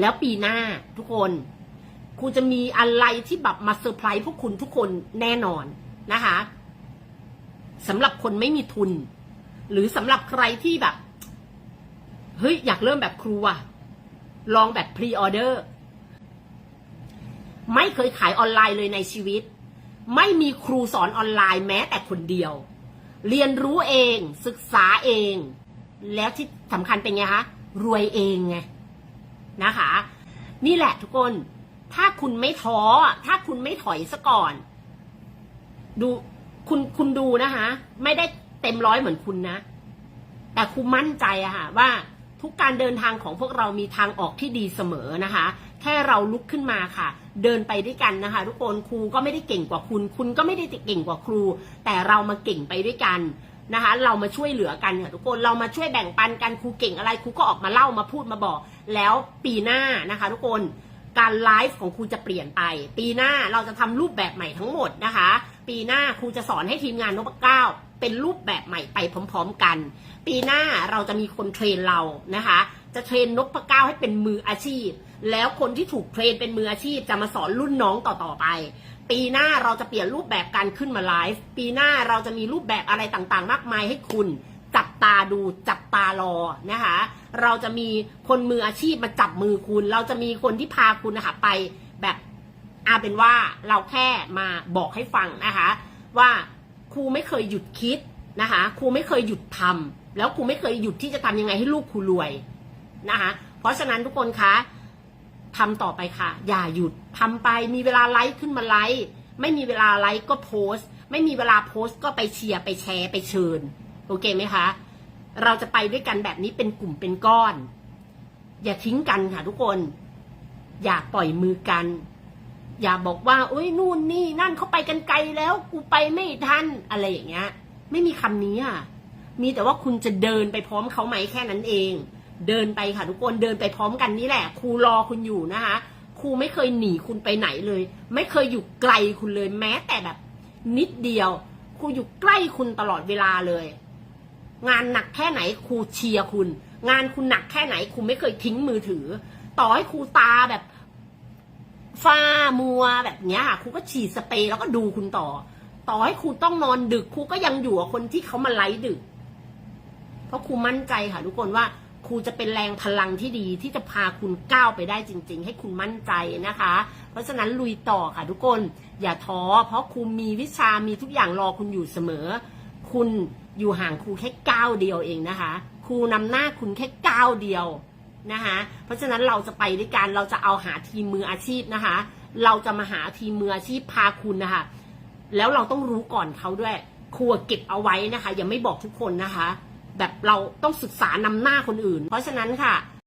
แล้วปีหน้าทุกคนครูจะมีอะไรที่แบบมาเซอร์ไพรส์พวกคุณทุกคนแน่นอนนะคะสำหรับคนไม่มีทุน หรือสำหรับใครที่แบบเฮ้ยอยากเริ่มแบบครูอะลองแบบพรีออเดอร์ไม่เคยขายออนไลน์เลยในชีวิต ไม่มีครูสอนออนไลน์แม้แต่คนเดียว เรียนรู้เองศึกษาเอง แล้วที่สำคัญเป็นไงคะรวยเองไง นะคะ นี่แหละทุกคน ถ้าคุณไม่ท้อ ถ้าคุณไม่ถอยซะก่อน ดูคุณคุณดูนะคะ ไม่ได้เต็มร้อยเหมือนคุณนะ แต่ครูมั่นใจอะค่ะว่าทุกการเดินทางของพวกเรามีทางออกที่ดีเสมอนะคะ แค่เราลุกขึ้นมาค่ะ เดินไปด้วยกันนะคะ ทุกคนครูก็ไม่ได้เก่งกว่าคุณ คุณก็ไม่ได้เก่งกว่าครู แต่เรามาเก่งไปด้วยกัน นะคะเรามาช่วยเหลือกันค่ะทุกคนเรามาช่วยแบ่งปันกันครูเก่งอะไรครูก็ออกมาเล่ามาพูดมาบอก แล้วปีหน้านะคะ ทุกคนการไลฟ์ของครูจะเปลี่ยนไป ปีหน้าเราจะทำรูปแบบใหม่ทั้งหมดนะคะ ปีหน้าครูจะสอนให้ทีมงานนพเก้าเป็นรูปแบบใหม่ไปพร้อม ๆ กัน ปีหน้าเราจะมีคนเทรนเรานะคะ จะเทรนนพเก้าให้เป็นมืออาชีพ แล้วคนที่ถูกเทรนเป็นมืออาชีพจะมาสอนรุ่นน้องต่อๆไป ปีหน้าเราจะเปลี่ยนรูปแบบการขึ้นมาไลฟ์ปีหน้าเราจะมีรูปแบบอะไรต่างๆ มากมายให้คุณ จับตาดูจับตารอนะคะ เราจะมีคนมืออาชีพมาจับมือคุณ เราจะมีคนที่พาคุณนะคะไปแบบอาเป็นว่าเราแค่มาบอกให้ฟังนะคะ ว่าครูไม่เคยหยุดคิดนะคะครูไม่เคยหยุดทำแล้วครูไม่เคยหยุดที่จะทำยังไงให้ลูกครูรวยนะคะ เพราะฉะนั้นทุกคนคะ ทำต่อไปค่ะ อย่าหยุดทำไปมีเวลาไลค์ขึ้นมาไลค์ไม่มีเวลาไลค์ก็โพสต์ ไม่มีเวลาโพสต์ก็ไปเชียร์ไปแชร์ไปเชิญ โอเคไหมคะ เราจะไปด้วยกันแบบนี้เป็นกลุ่มเป็นก้อน อย่าทิ้งกันค่ะทุกคน อย่าปล่อยมือกัน อย่าบอกว่าโอ้ยนู่นนี่นั่นเขาไปกันไกลแล้ว กูไปไม่ทันอะไรอย่างเงี้ย ไม่มีคำนี้อะมีแต่ว่าคุณจะเดินไปพร้อมเขาไหมแค่นั้นเอง เดินไปค่ะทุกคนเดินไปพร้อมกันนี่แหละครูรอคุณอยู่นะคะ ครูไม่เคยหนีคุณไปไหนเลย ไม่เคยอยู่ไกลคุณเลยแม้แต่แบบ นิดเดียว ครูอยู่ใกล้คุณตลอดเวลาเลย งานหนักแค่ไหนครูเชียร์คุณ งานคุณหนักแค่ไหนครูไม่เคยทิ้งมือถือ ต่อให้ครูตาแบบฟ้ามัวแบบเนี้ยค่ะครูก็ฉีดสเปรย์แล้วก็ดูคุณต่อ ต่อให้ครูต้องนอนดึกครูก็ยังอยู่กับคนที่เขามาไลฟ์ดึก เพราะครูมั่นใจค่ะทุกคนว่า ครูจะเป็นแรงพลังที่ดีที่จะพาคุณก้าวไปได้จริง ๆ ให้คุณมั่นใจนะคะ เพราะฉะนั้นลุยต่อค่ะทุกคน อย่าท้อเพราะครูมีวิชามีทุกอย่างรอคุณอยู่เสมอ คุณอยู่ห่างครูแค่ก้าวเดียวเองนะคะ ครูนำหน้าคุณแค่ก้าวเดียวนะคะเพราะฉะนั้นเราจะไปด้วยกันเราจะเอาหาทีมมืออาชีพนะคะ เราจะมาหาทีมมืออาชีพพาคุณนะคะ แล้วเราต้องรู้ก่อนเขาด้วยครัวเก็บเอาไว้นะคะอย่าไม่บอกทุกคนนะคะ แบบเราต้องศึกษานำหน้าคนอื่น เพราะฉะนั้นค่ะ